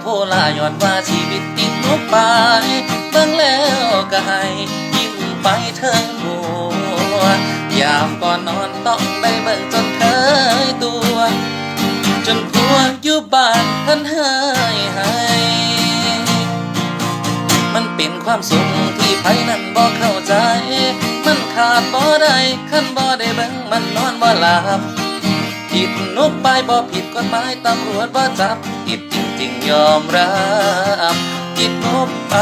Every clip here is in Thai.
โพลาย้อนว่าชีวิตติดลบไปเบิ่งแล้วก็ให้ยิ้มไปเทิงหัวยามก่อนนอนต้องได้เบิ่งจนเคยตัว จนผัวอยู่บ้านเพิ่นเฮยให้มันเป็นความสุขที่ไผนั้นบ่เข้าใจ มันขาดบ่ได้คันบ่ได้เบิ่งมันนอนบ่หลับผิดนกไปบ่ผิดกฎหมายตำรวจบ่จับผิดจริง ๆยอมรับผิดนุกไป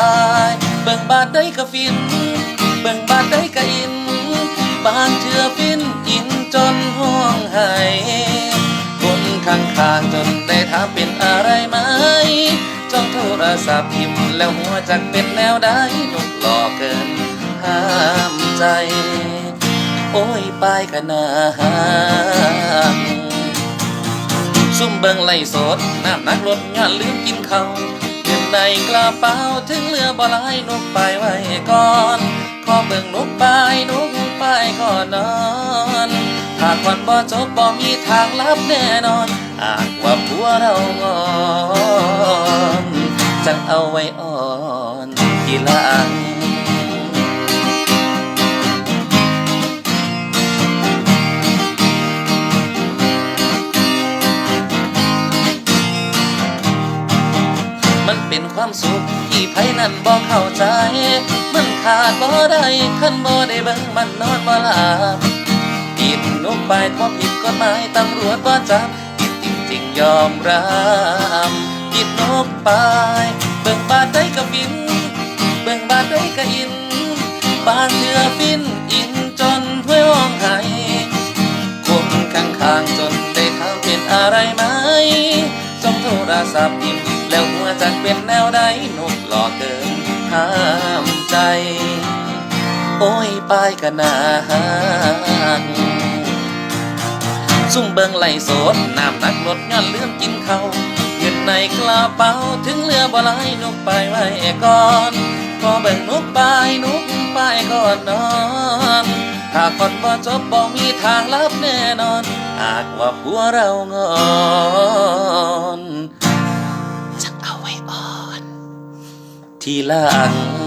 เบิ่งบาดได้ก็ฟิน เบิ่งบาดได้ก็อิน บางเชื่อฟินอินจนห้องไห้คนข้างๆจนได้ถามเป็นอะไรไหมจ้องโทรศัพท์พิมพ์แล้วหัวจักเป็นแนวใดนกหลอกเกินห้ามใจ โอ้ยปายกันนาหัก ซุ่มเบิงไล่สดน้ำนักลดย้อนลืมกินเขาวเงินในกระเป๋าถึงเหลือบ่ลายนุกไปไว้ก่อนขอเบิ่งนุกไปนุกไปก่อนนอนหากวันบ่จบบ่มีทางลับแน่นอนหากว่าผัวเรางอนจังเอาไว้อ่อนทีหลัง เป็นความสุขที่ไผนั้นบ่เข้าใจ มันขาดบ่ได้คันบ่ได้เบิ่งมันนอนบ่หลับผิดนกไปเพราะผิดกฎหมายตำรวจบ่จับผิดจริงๆยอมรับผิดนกไป เบิ่งบาดได้ก็ฟิน เบิ่งบาดได้ก็อิน บางเทื่อฟินอินจนห้วยห้องไห้คนข้างๆจนได้ถาเป็นอะไรไหมจงโทรศัพท์ยิ้ม แล้วหัวจักเป็นแนวใดนกหลอกเกินห้ามใจ โอ้ยปายกันาหักซุ่มเบิงไหลโสดน้ำหนักลดย้อนเลื่อมกินเขาเงินในกระเป๋าถึงเหลือบ่หลายนกไปไว้ก่อนพอเบิ่งนกไปนกไปก่อนนอนถ้าคนบ่จบบ่มีทางลับแน่นอน หากว่าผัวเรางอน ทีหลัง